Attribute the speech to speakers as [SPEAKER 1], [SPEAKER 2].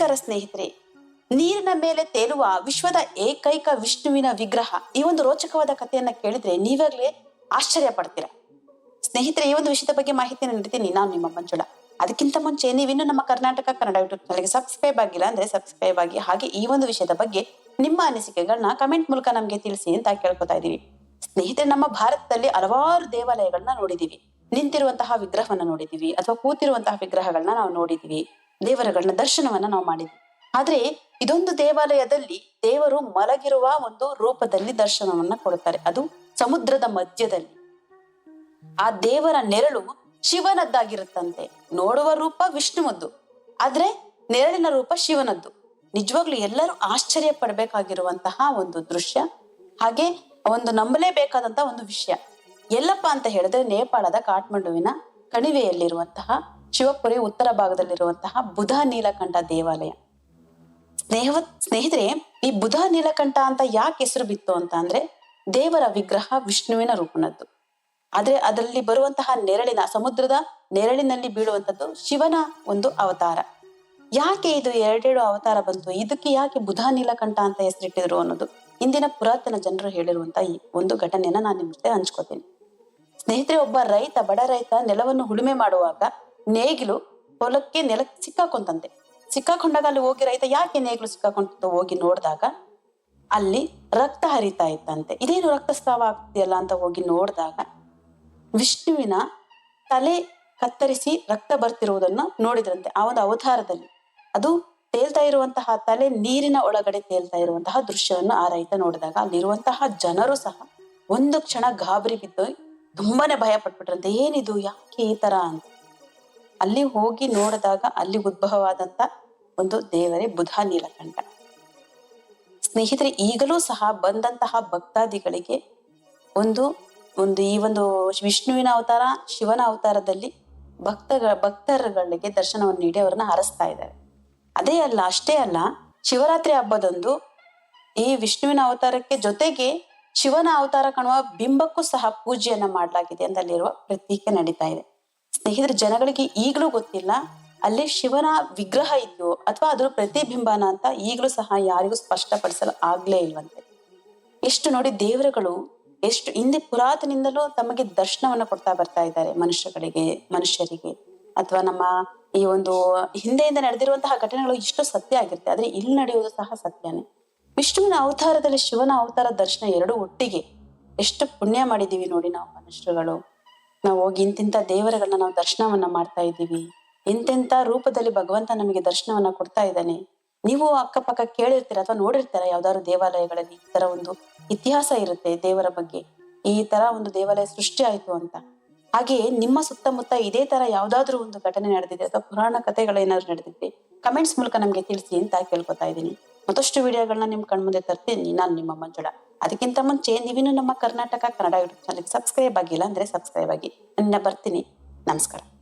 [SPEAKER 1] ನಮಸ್ಕಾರ ಸ್ನೇಹಿತರೆ. ನೀರಿನ ಮೇಲೆ ತೇಲುವ ವಿಶ್ವದ ಏಕೈಕ ವಿಷ್ಣುವಿನ ವಿಗ್ರಹ ಈ ಒಂದು ರೋಚಕವಾದ ಕಥೆಯನ್ನ ಕೇಳಿದ್ರೆ ನೀವಾಗ್ಲೇ ಆಶ್ಚರ್ಯ ಪಡ್ತೀರಾ. ಸ್ನೇಹಿತರೆ, ಈ ಒಂದು ವಿಷಯದ ಬಗ್ಗೆ ಮಾಹಿತಿಯನ್ನು ನೀಡ್ತೀನಿ ನಾನು ನಿಮ್ಮ ಮಂಜುಳ. ಅದಕ್ಕಿಂತ ಮುಂಚೆ ನೀವಿನ್ನು ನಮ್ಮ ಕರ್ನಾಟಕ, ಕನ್ನಡ ಯೂಟ್ಯೂಬ್ ಚಾನಲ್ಗೆ ಸಬ್ಸ್ಕ್ರೈಬ್ ಆಗಿಲ್ಲ ಅಂದ್ರೆ ಸಬ್ಸ್ಕ್ರೈಬ್ ಆಗಿ, ಹಾಗೆ ಈ ಒಂದು ವಿಷಯದ ಬಗ್ಗೆ ನಿಮ್ಮ ಅನಿಸಿಕೆಗಳನ್ನ ಕಮೆಂಟ್ ಮೂಲಕ ನಮಗೆ ತಿಳಿಸಿ ಅಂತ ಕೇಳ್ಕೊತಾ ಇದ್ದೀವಿ. ಸ್ನೇಹಿತರೆ, ನಮ್ಮ ಭಾರತದಲ್ಲಿ ಹಲವಾರು ದೇವಾಲಯಗಳನ್ನ ನೋಡಿದೀವಿ ನಿಂತಿರುವಂತಹ ವಿಗ್ರಹವನ್ನ ನೋಡಿದೀವಿ ಅಥವಾ ಕೂತಿರುವಂತಹ ವಿಗ್ರಹಗಳನ್ನ ನಾವು ನೋಡಿದೀವಿ ದೇವರುಗಳನ್ನ ದರ್ಶನವನ್ನ ನಾವು ಮಾಡಿದ್ವಿ. ಆದ್ರೆ ಇದೊಂದು ದೇವಾಲಯದಲ್ಲಿ ದೇವರು ಮಲಗಿರುವ ಒಂದು ರೂಪದಲ್ಲಿ ದರ್ಶನವನ್ನ ಕೊಡುತ್ತಾರೆ. ಅದು ಸಮುದ್ರದ ಮಧ್ಯದಲ್ಲಿ. ಆ ದೇವರ ನೆರಳು ಶಿವನದ್ದಾಗಿರುತ್ತಂತೆ. ನೋಡುವ ರೂಪ ವಿಷ್ಣುವದ್ದು. ಆದ್ರೆ ನೆರಳಿನ ರೂಪ ಶಿವನದ್ದು. ನಿಜವಾಗ್ಲೂ ಎಲ್ಲರೂ ಆಶ್ಚರ್ಯ ಪಡ್ಬೇಕಾಗಿರುವಂತಹ ಒಂದು ದೃಶ್ಯ. ಹಾಗೆ ಒಂದು ನಂಬಲೇಬೇಕಾದಂತಹ ಒಂದು ವಿಷಯ. ಎಲ್ಲಪ್ಪ ಅಂತ ಹೇಳಿದ್ರೆ ನೇಪಾಳದ ಕಾಠ್ಮಂಡುವಿನ ಕಣಿವೆಯಲ್ಲಿರುವಂತಹ ಶಿವಪುರಿ ಉತ್ತರ ಭಾಗದಲ್ಲಿರುವಂತಹ ಬುಧ ನೀಲಕಂಠ ದೇವಾಲಯ. ಸ್ನೇಹ ಸ್ನೇಹಿತರೆ, ಈ ಬುಧ ನೀಲಕಂಠ ಅಂತ ಯಾಕೆ ಹೆಸರು ಬಿತ್ತು ಅಂತ ಅಂದ್ರೆ ದೇವರ ವಿಗ್ರಹ ವಿಷ್ಣುವಿನ ರೂಪನದ್ದು. ಆದ್ರೆ ಅದರಲ್ಲಿ ಬರುವಂತಹ ನೆರಳಿನ, ಸಮುದ್ರದ ನೆರಳಿನಲ್ಲಿ ಬೀಳುವಂತದ್ದು ಶಿವನ ಒಂದು ಅವತಾರ. ಯಾಕೆ ಇದು ಎರಡೆರಡು ಅವತಾರ ಬಂತು? ಇದಕ್ಕೆ ಯಾಕೆ ಬುಧ ನೀಲಕಂಠ ಅಂತ ಹೆಸರಿಟ್ಟಿದ್ರು ಅನ್ನೋದು ಇಂದಿನ ಪುರಾತನ ಜನರು ಹೇಳಿರುವಂತ ಈ ಒಂದು ಘಟನೆಯನ್ನ ನಾನು ನಿಮ್ಮ ಜೊತೆ ಹಂಚ್ಕೋತೀನಿ ಸ್ನೇಹಿತರೆ, ಒಬ್ಬ ರೈತ, ಬಡ ರೈತ ನೆಲವನ್ನು ಉಳುಮೆ ಮಾಡುವಾಗ ನೇಗಿಲು ಹೊಲಕ್ಕೆ ನೆಲಕ್ಕೆ ಸಿಕ್ಕಾಕೊಂತಂತೆ ಸಿಕ್ಕಾಕೊಂಡಾಗ ಅಲ್ಲಿ ಹೋಗಿ ರೈತ ಯಾಕೆ ನೇಗಿಲು ಸಿಕ್ಕಾಕೊಂತ ಹೋಗಿ ನೋಡಿದಾಗ ಅಲ್ಲಿ ರಕ್ತ ಹರಿತಾ ಇತ್ತಂತೆ. ಇದೇನು ರಕ್ತಸ್ರಾವ ಆಗ್ತಿದೆಯಲ್ಲ ಅಂತ ಹೋಗಿ ನೋಡಿದಾಗ ವಿಷ್ಣುವಿನ ತಲೆ ಕತ್ತರಿಸಿ ರಕ್ತ ಬರ್ತಿರುವುದನ್ನು ನೋಡಿದ್ರಂತೆ ಆ ಒಂದು ಅವತಾರದಲ್ಲಿ. ಅದು ತೇಲ್ತಾ ಇರುವಂತಹ ತಲೆ ನೀರಿನ ಒಳಗಡೆ ತೇಲ್ತಾ ಇರುವಂತಹ ದೃಶ್ಯವನ್ನು ಆ ರೈತ ನೋಡಿದಾಗ ಅಲ್ಲಿರುವಂತಹ ಜನರು ಸಹ ಒಂದು ಕ್ಷಣ ಗಾಬರಿ ಬಿದ್ದು ತುಂಬಾನೇ ಭಯ ಪಟ್ಬಿಟ್ರಂತೆ ಏನಿದು? ಯಾಕೆ ಈ ತರ ಅಂತ. ಅಲ್ಲಿ ಹೋಗಿ ನೋಡಿದಾಗ ಅಲ್ಲಿ ಉದ್ಭವವಾದಂತ ಒಂದು ದೇವರೇ ಬುಧ ನೀಲಕಂಠ. ಸ್ನೇಹಿತರೆ, ಈಗಲೂ ಸಹ ಬಂದಂತಹ ಭಕ್ತಾದಿಗಳಿಗೆ ಒಂದು ಒಂದು ಈ ಒಂದು ವಿಷ್ಣುವಿನ ಅವತಾರ, ಶಿವನ ಅವತಾರದಲ್ಲಿ ಭಕ್ತಗಳ ಭಕ್ತರುಗಳಿಗೆ ದರ್ಶನವನ್ನು ನೀಡಿ ಅವರನ್ನ ಹರಸ್ತಾ ಇದ್ದಾರೆ. ಅದೇ ಅಲ್ಲ, ಅಷ್ಟೇ ಅಲ್ಲ, ಶಿವರಾತ್ರಿ ಹಬ್ಬದಂದು ಈ ವಿಷ್ಣುವಿನ ಅವತಾರಕ್ಕೆ ಜೊತೆಗೆ ಶಿವನ ಅವತಾರ ಕಾಣುವ ಬಿಂಬಕ್ಕೂ ಸಹ ಪೂಜೆಯನ್ನ ಮಾಡಲಾಗಿದೆ ಅಂತ ಅಲ್ಲಿರುವ ಪ್ರತೀಕೆ ನಡೀತಾ ಇದೆ. ಸ್ನೇಹಿತರೆ ಜನಗಳಿಗೆ ಈಗಲೂ ಗೊತ್ತಿಲ್ಲ, ಅಲ್ಲಿ ಶಿವನ ವಿಗ್ರಹ ಇದೆಯೋ ಅಥವಾ ಅದ್ರ ಪ್ರತಿಬಿಂಬನ ಅಂತ ಈಗಲೂ ಸಹ ಯಾರಿಗೂ ಸ್ಪಷ್ಟಪಡಿಸಲು ಆಗ್ಲೇ ಇಲ್ವಂತೆ. ಎಷ್ಟು ನೋಡಿ ದೇವರುಗಳು ಎಷ್ಟು ಹಿಂದೆ ಪುರಾತನಿಂದಲೂ ತಮಗೆ ದರ್ಶನವನ್ನ ಕೊಡ್ತಾ ಬರ್ತಾ ಇದ್ದಾರೆ ಮನುಷ್ಯಗಳಿಗೆ, ಮನುಷ್ಯರಿಗೆ. ಅಥವಾ ನಮ್ಮ ಈ ಒಂದು ಹಿಂದೆಯಿಂದ ನಡೆದಿರುವಂತಹ ಘಟನೆಗಳು ಇಷ್ಟು ಸತ್ಯ ಆಗಿರುತ್ತೆ, ಆದ್ರೆ ಇಲ್ಲಿ ನಡೆಯುವುದು ಸಹ ಸತ್ಯನೇ. ವಿಷ್ಣುವಿನ ಅವತಾರದಲ್ಲಿ ಶಿವನ ಅವತಾರ ದರ್ಶನ ಎರಡು ಒಟ್ಟಿಗೆ. ಎಷ್ಟು ಪುಣ್ಯ ಮಾಡಿದೀವಿ ನೋಡಿ ನಾವು ಮನುಷ್ಯರುಗಳು. ನಾವು ಹೋಗಿ ಇಂತಿಂತ ದೇವರುಗಳನ್ನ ನಾವು ದರ್ಶನವನ್ನ ಮಾಡ್ತಾ ಇದ್ದೀವಿ. ಇಂತೆಂತ ರೂಪದಲ್ಲಿ ಭಗವಂತ ನಮಗೆ ದರ್ಶನವನ್ನ ಕೊಡ್ತಾ ಇದ್ದಾನೆ. ನೀವು ಅಕ್ಕಪಕ್ಕ ಕೇಳಿರ್ತೀರ ಅಥವಾ ನೋಡಿರ್ತೀರ ಯಾವ್ದಾದ್ರು ದೇವಾಲಯಗಳಲ್ಲಿ ಈ ತರ ಒಂದು ಇತಿಹಾಸ ಇರುತ್ತೆ ದೇವರ ಬಗ್ಗೆ? ಈ ತರ ಒಂದು ದೇವಾಲಯ ಸೃಷ್ಟಿ ಆಯ್ತು ಅಂತ. ಹಾಗೆ ನಿಮ್ಮ ಸುತ್ತಮುತ್ತ ಇದೇ ತರ ಯಾವ್ದಾದ್ರು ಒಂದು ಘಟನೆ ನಡೆದಿದೆ ಅಥವಾ ಪುರಾಣ ಕಥೆಗಳೇನಾದ್ರು ನಡೆದಿದೆ ಕಮೆಂಟ್ಸ್ ಮೂಲಕ ನಮ್ಗೆ ತಿಳಿಸಿ ಅಂತ ಕೇಳ್ಕೊತಾ ಇದ್ದೀನಿ. ಮತ್ತಷ್ಟು ವಿಡಿಯೋಗಳನ್ನ ನಿಮ್ ಕಣ್ಮುಂದೆ ತರ್ತೀನಿ. ನಾನು ನಿಮ್ಮ ಮಂಜುಳ. ಅದಕ್ಕಿಂತ ಮುಂಚೆ ನೀವಿನ್ನು ನಮ್ಮ ಕರ್ನಾಟಕ ಕನ್ನಡ ಯೂಟ್ಯೂಬ್ ಚಾನಲ್ಗೆ ಸಬ್ಸ್ಕ್ರೈಬ್ ಆಗಿಲ್ಲ ಅಂದ್ರೆ ಸಬ್ಸ್ಕ್ರೈಬ್ ಆಗಿ. ನನ್ನ ಬರ್ತೀನಿ. ನಮಸ್ಕಾರ.